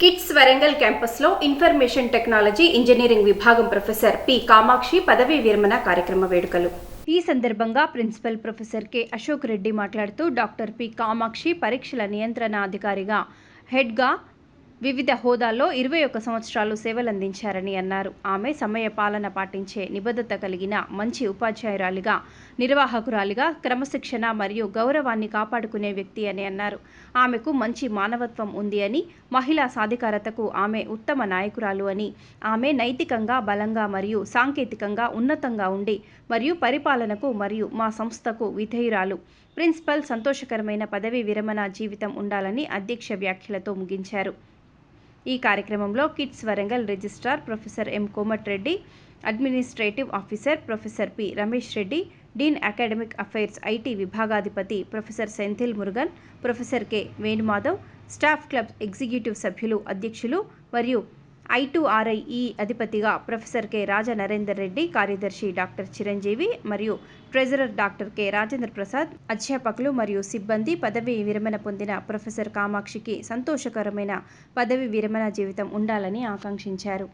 Kits Warangal క్యాంపస్లో information technology engineering విభాగం professor P. Kamakshi పదవీ విరమణ కార్యక్రమ వేడుకలు. ఈ సందర్భంగా principal professor K. Ashok Reddy మాట్లాడుతూ డాక్టర్ పి. కామాక్షి పరీక్షల నియంత్రణ అధికారిగా హెడ్గా వివిధ హోదాల్లో ఇరవై ఒక్క సంవత్సరాలు సేవలందించారని అన్నారు. ఆమె సమయ పాలన పాటించే నిబద్ధత కలిగిన మంచి ఉపాధ్యాయురాలిగా నిర్వాహకురాలిగా క్రమశిక్షణ మరియు గౌరవాన్ని కాపాడుకునే వ్యక్తి అని అన్నారు. ఆమెకు మంచి మానవత్వం ఉంది అని మహిళా సాధికారతకు ఆమె ఉత్తమ నాయకురాలు అని ఆమె నైతికంగా బలంగా మరియు సాంకేతికంగా ఉన్నతంగా ఉండి మరియు పరిపాలనకు మరియు మా సంస్థకు విధేయురాలు. ప్రిన్సిపల్ సంతోషకరమైన పదవి విరమణ జీవితం ఉండాలని అధ్యక్ష వ్యాఖ్యలతో ముగించారు. ఈ కార్యక్రమంలో KITS Warangal registrar professor M Komatireddy administrative officer professor P Ramesh Reddy dean academic affairs IT విభాగాధిపతి professor Senthil Murugan professor K Venumadhav staff club executive సభ్యులు అధ్యక్షులు మరియు ఐటుఆర్ఐఈ అధిపతిగా ప్రొఫెసర్ కె రాజా నరేందర్ రెడ్డి కార్యదర్శి డాక్టర్ చిరంజీవి మరియు treasurer doctor K Rajendra Prasad అధ్యాపకులు మరియు సిబ్బంది పదవి విరమణ పొందిన ప్రొఫెసర్ కామాక్షికి సంతోషకరమైన పదవీ విరమణ జీవితం ఉండాలని ఆకాంక్షించారు.